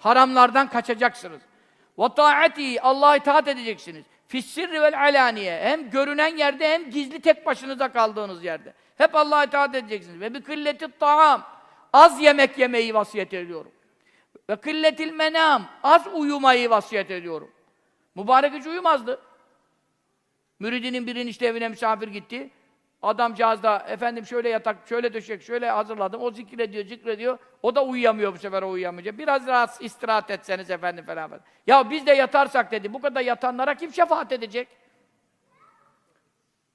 Haramlardan kaçacaksınız. Taati Allah'a itaat edeceksiniz. Fissirri vel alaniye. Hem görünen yerde hem gizli tek başınıza kaldığınız yerde. Hep Allah'a itaat edeceksiniz. Ve bi kılleti taam. Az yemek yemeyi vasiyet ediyorum. Ve kılletil menam. Az uyumayı vasiyet ediyorum. Mübarek hiç uyumazdı. Müridinin birinin işte evine misafir gitti. Adamcağız da efendim şöyle yatak, şöyle döşek, şöyle hazırladım. O zikrediyor, zikrediyor. O da uyuyamıyor bu sefer o uyuyamayınca. Biraz rahat istirahat etseniz efendim falan. falan. Ya biz de yatarsak dedi. Bu kadar yatanlara kim şefaat edecek?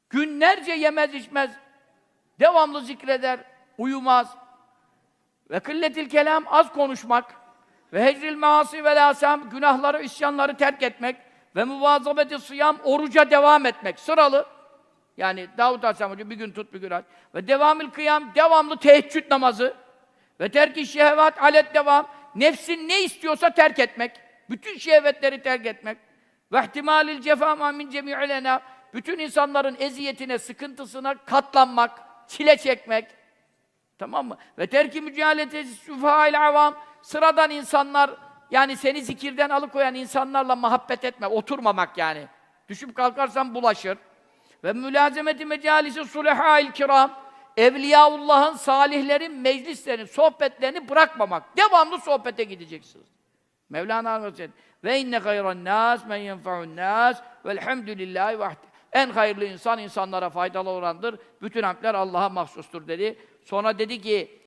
Günlerce yemez içmez. Devamlı zikreder, uyumaz. Ve kılletil kelam az konuşmak. Ve hecril maasi ve lasam günahları, isyanları terk etmek. Ve muvazabeti sıyam oruca devam etmek. Sıralı. Yani Davud Aleyhisselam Hoca bir gün tut bir gün aç. Ve devamül kıyam devamlı teheccüd namazı. Ve terk-i şehvat alet devam. Nefsin ne istiyorsa terk etmek. Bütün şehvetleri terk etmek. Ve ihtimalil cefa min cemi'ilena. Bütün insanların eziyetine, sıkıntısına katlanmak, çile çekmek. Tamam mı? Ve terki mücadeleti süfail avam. Sıradan insanlar, yani seni zikirden alıkoyan insanlarla muhabbet etme, oturmamak yani. Düşüp kalkarsan bulaşır. Ve mülazemeti mecalisi sulehail kiram. Evliyaullah'ın, salihlerin, meclislerin, sohbetlerini bırakmamak. Devamlı sohbete gideceksiniz. Mevlana Hazretleri ve inne hayran nas men yenfa'un nas velhamdülillahi vahde. En hayırlı insan insanlara faydalı olandır. Bütün hamdler Allah'a mahsustur dedi. Sonra dedi ki